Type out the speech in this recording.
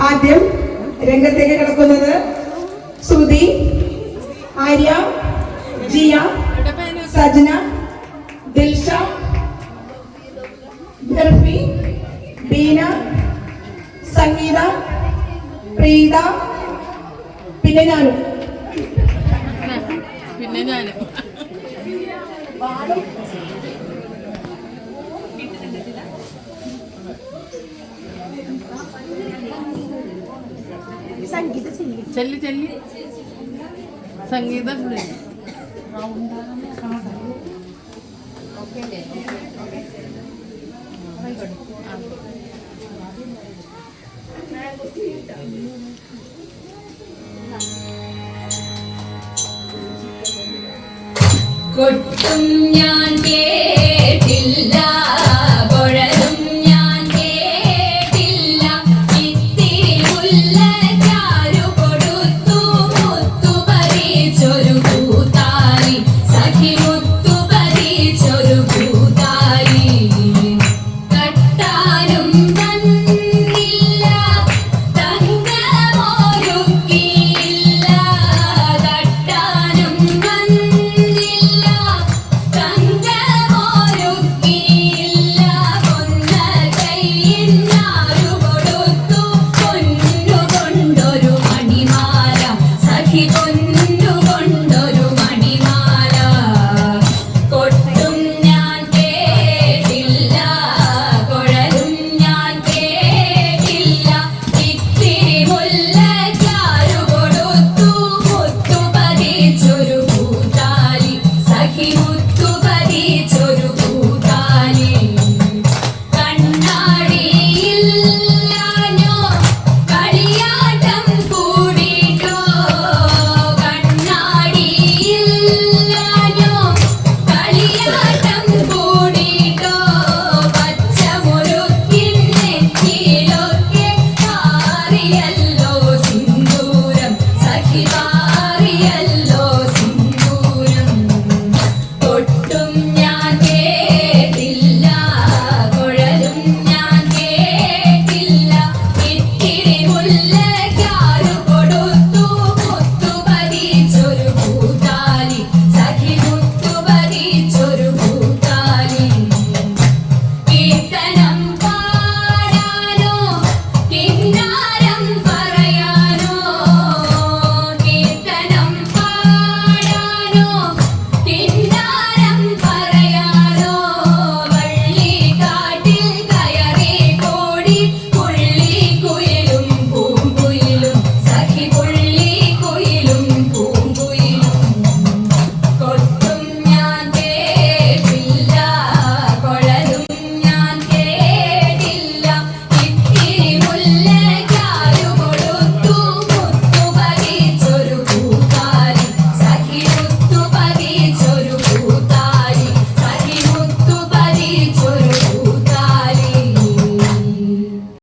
ആദ്യം രംഗത്തേക്ക് കിടക്കുന്നത് സുധി ആര്യ ജിയ സജന ദിൽഷ ബർഫി ബീന സംഗീത പ്രീത പിന്നെ ഞാനും. പിന്നെ ഞാനും. ചെല്ലി ചെല്ലി സംഗീത വിളി. കൊട്ടും ഞാൻ കേ